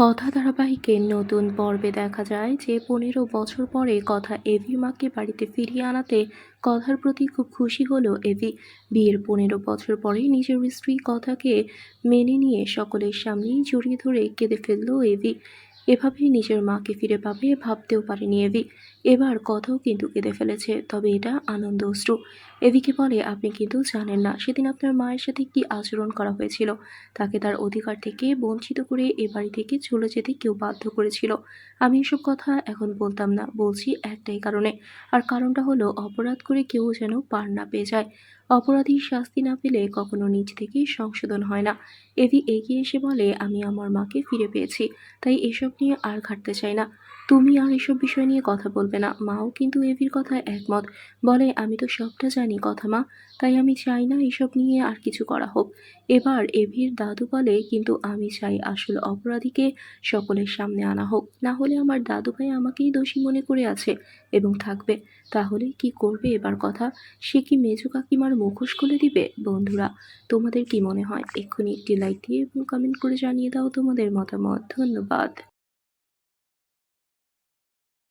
কথা ধারাবাহিকে নতুন পর্বে দেখা যায় যে পনেরো বছর পরে কথা এভি মাকে বাড়িতে ফিরিয়ে আনাতে কথার প্রতি খুব খুশি হলো এভি। বিয়ের পনেরো বছর পরে নিজের স্ত্রী কথাকে মেনে নিয়ে সকলের সামনেই জড়িয়ে ধরে কেঁদে ফেলল এভি। এভাবে নিজের মাকে ফিরে পাবে ভাবতেও পারেনি এভি। এবার কথাও কিন্তু কেঁদে ফেলেছে, তবে এটা আনন্দ অশ্রু। এভিকে বলে, আপনি কিন্তু জানেন না, সেদিন আপনার মায়ের সাথে কি আচরণ করা হয়েছিল? তাকে তার অধিকার থেকে বঞ্চিত করে এ বাড়ি থেকে চলে যেতে কেউ বাধ্য করেছিল। আমি এসব কথা এখন বলতাম না, বলছি একটাই কারণে। আর কারণটা হলো, অপরাধ করে কেউ যেন পার না পেয়ে যায়। অপরাধীর শাস্তি না পেলে কখনো নিজ থেকে সংশোধন হয় না। এভি এগিয়ে এসে বলে, আমি আমার মাকে ফিরে পেয়েছি, তাই এসব নিয়ে আর ঘাটতে চাই না। তুমি আর এসব বিষয় নিয়ে কথা বলবে না। মাও কিন্তু এভির কথায় একমত। বলে, আমি তো সবটা জানি কথা মা, তাই আমি চাই না এসব নিয়ে আর কিছু করা হোক। এবার এভির দাদু বলে, কিন্তু আমি চাই আসল অপরাধীকে সকলের সামনে আনা হোক। না হলে আমার দাদু ভাই আমাকেই দোষী মনে করে আছে এবং থাকবে। তাহলে কি করবে এবার কথা? সে কি মেজু কাকিমার মুখোশ খুলে দিবে? বন্ধুরা, তোমাদের কি মনে হয়? এক্ষুনি একটি লাইক দিয়ে এবং কমেন্ট করে জানিয়ে দাও তোমাদের মতামত। ধন্যবাদ।